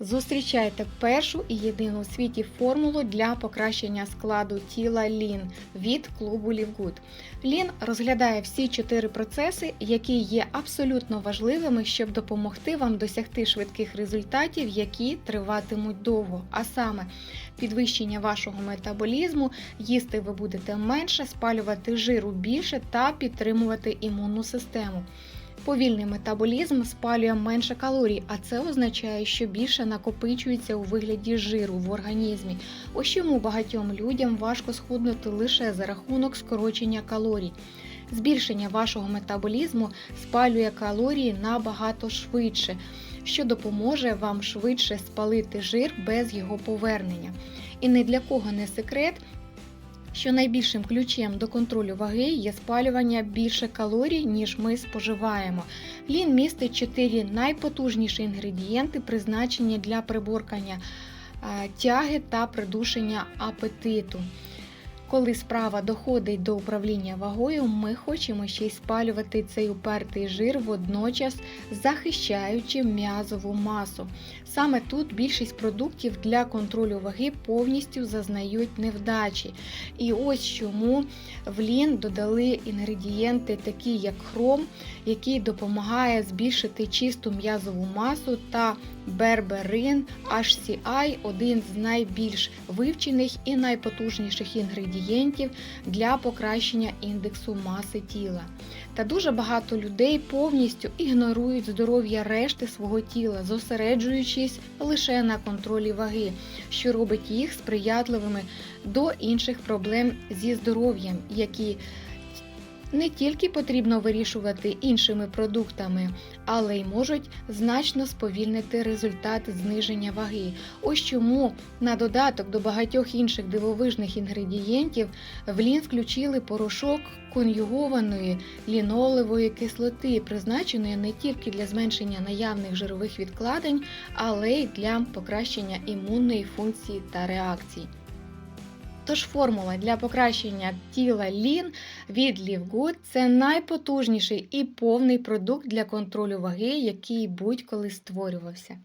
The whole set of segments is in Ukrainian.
Зустрічайте першу і єдину у світі формулу для покращення складу тіла Лін від клубу Лівгуд. Лін розглядає всі чотири процеси, які є абсолютно важливими, щоб допомогти вам досягти швидких результатів, які триватимуть довго. А саме підвищення вашого метаболізму, їсти ви будете менше, спалювати жиру більше та підтримувати імунну систему. Повільний метаболізм спалює менше калорій, а це означає, що більше накопичується у вигляді жиру в організмі. Ось чому багатьом людям важко схуднути лише за рахунок скорочення калорій. Збільшення вашого метаболізму спалює калорії набагато швидше, що допоможе вам швидше спалити жир без його повернення. І не для кого не секрет, що найбільшим ключем до контролю ваги є спалювання більше калорій, ніж ми споживаємо. Лін містить чотири найпотужніші інгредієнти, призначені для приборкання тяги та придушення апетиту. Коли справа доходить до управління вагою, ми хочемо ще й спалювати цей упертий жир, водночас захищаючи м'язову масу. Саме тут більшість продуктів для контролю ваги повністю зазнають невдачі. І ось чому в лін додали інгредієнти, такі як хром, який допомагає збільшити чисту м'язову масу, та берберин HCI один з найбільш вивчених і найпотужніших інгредієнтів для покращення індексу маси тіла. Та дуже багато людей повністю ігнорують здоров'я решти свого тіла, зосереджуючись лише на контролі ваги, що робить їх сприятливими до інших проблем зі здоров'ям, які не тільки потрібно вирішувати іншими продуктами, але й можуть значно сповільнити результат зниження ваги. Ось чому на додаток до багатьох інших дивовижних інгредієнтів в лін включили порошок конюгованої лінолевої кислоти, призначеної не тільки для зменшення наявних жирових відкладень, але й для покращення імунної функції та реакцій. Тож формула для покращення тіла лін від Livegood – це найпотужніший і повний продукт для контролю ваги, який будь-коли створювався.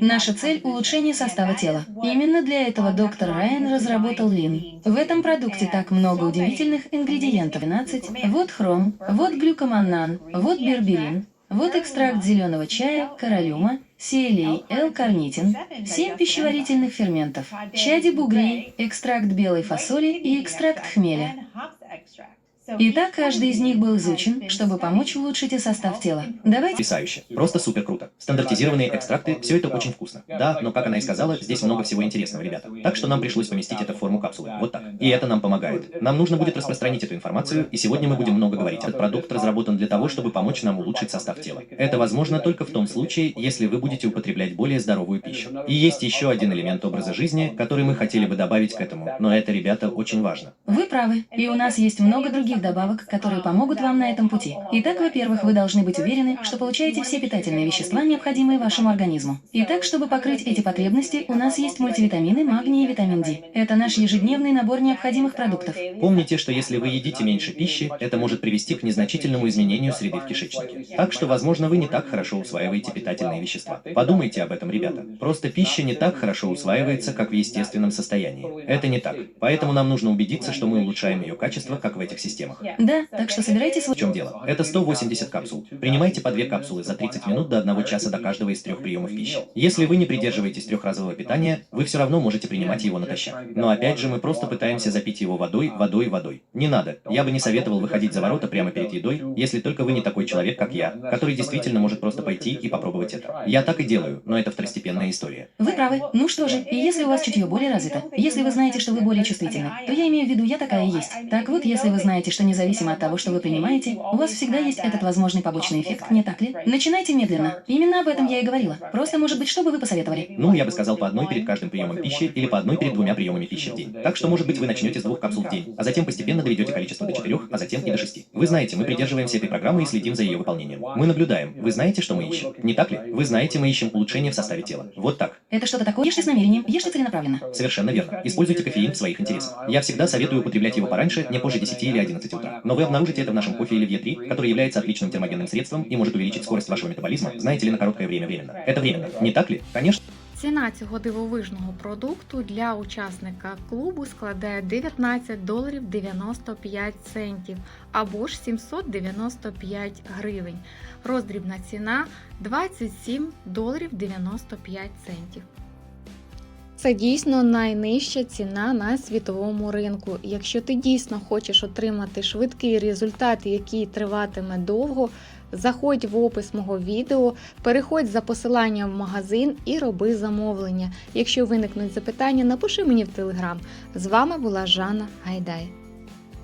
Наша цель – улучшение состава тела. Именно для этого доктор Райан разработал лин. В этом продукте так много удивительных ингредиентов. 12. Вот хром, вот глюкоманнан, вот берберин, вот экстракт зеленого чая, королюма, сиелей, L-карнитин, 7 пищеварительных ферментов, чади бугрей, экстракт белой фасоли и экстракт хмеля. И так каждый из них был изучен, чтобы помочь улучшить и состав тела. Давайте Потрясающе. Просто супер круто. Стандартизированные экстракты, все это очень вкусно. Да, но как она и сказала, здесь много всего интересного, ребята. Так что нам пришлось поместить это в форму капсулы. Вот так. И это нам помогает. Нам нужно будет распространить эту информацию, и сегодня мы будем много говорить. Этот продукт разработан для того, чтобы помочь нам улучшить состав тела. Это возможно только в том случае, если вы будете употреблять более здоровую пищу. И есть еще один элемент образа жизни, который мы хотели бы добавить к этому. Но это, ребята, очень важно. Вы правы, и у нас есть много других добавок, которые помогут вам на этом пути. Итак, во-первых, вы должны быть уверены, что получаете все питательные вещества, необходимые вашему организму. Итак, чтобы покрыть эти потребности, у нас есть мультивитамины, магний и витамин D. Это наш ежедневный набор необходимых продуктов. Помните, что если вы едите меньше пищи, это может привести к незначительному изменению среды в кишечнике. Так что, возможно, вы не так хорошо усваиваете питательные вещества. Подумайте об этом, ребята. Просто пища не так хорошо усваивается, как в естественном состоянии. Это не так. Поэтому нам нужно убедиться, что мы улучшаем ее качество, как в этих системах. Да, так что собирайтесь В чем дело? Это 180 капсул. Принимайте по две капсулы за 30 минут до 1 часа до каждого из трех приемов пищи. Если вы не придерживаетесь трехразового питания, вы все равно можете принимать его натощак. Но опять же, мы просто пытаемся запить его водой, водой, водой. Не надо. Я бы не советовал выходить за ворота прямо перед едой, если только вы не такой человек, как я, который действительно может просто пойти и попробовать это. Я так и делаю, но это второстепенная история. Вы правы. Ну что же, и если у вас чутье более развито, если вы знаете, что вы более чувствительны, то я имею в виду, я такая и есть. Так вот, если вы знаете, что независимо от того, что вы принимаете, у вас всегда есть этот возможный побочный эффект, не так ли? Начинайте медленно. Именно об этом я и говорила. Просто, может быть, что бы вы посоветовали? Ну, я бы сказал по одной перед каждым приемом пищи или по одной перед двумя приемами пищи в день. Так что, может быть, вы начнете с двух капсул в день, а затем постепенно доведете количество до четырех, а затем и до шести. Вы знаете, мы придерживаемся этой программы и следим за ее выполнением. Мы наблюдаем. Вы знаете, что мы ищем? Не так ли? Вы знаете, мы ищем улучшение в составе тела. Вот так. Это что-то такое? Ешьте с намерением, ешьте целенаправленно. Совершенно верно. Используйте кофеин в своих интересах. Я всегда советую употреблять его пораньше, не позже 10 или 11 утра. Но вы обнаружите это в нашем кофе или в Е3, который является отличным термогенным средством и может увеличить скорость вашего метаболизма, знаете ли, на короткое время временно. Это временно, не так ли? Конечно. Ціна цього дивовижного продукту для учасника клубу складає 19 доларів 95 центів або ж 795 гривень. Роздрібна ціна 27 доларів 95 центів. Це дійсно найнижча ціна на світовому ринку. Якщо ти дійсно хочеш отримати швидкий результат, який триватиме довго, заходь в опис мого відео, переходь за посиланням в магазин і роби замовлення. Якщо виникнуть запитання, напиши мені в телеграм. З вами була Жанна Гайдай.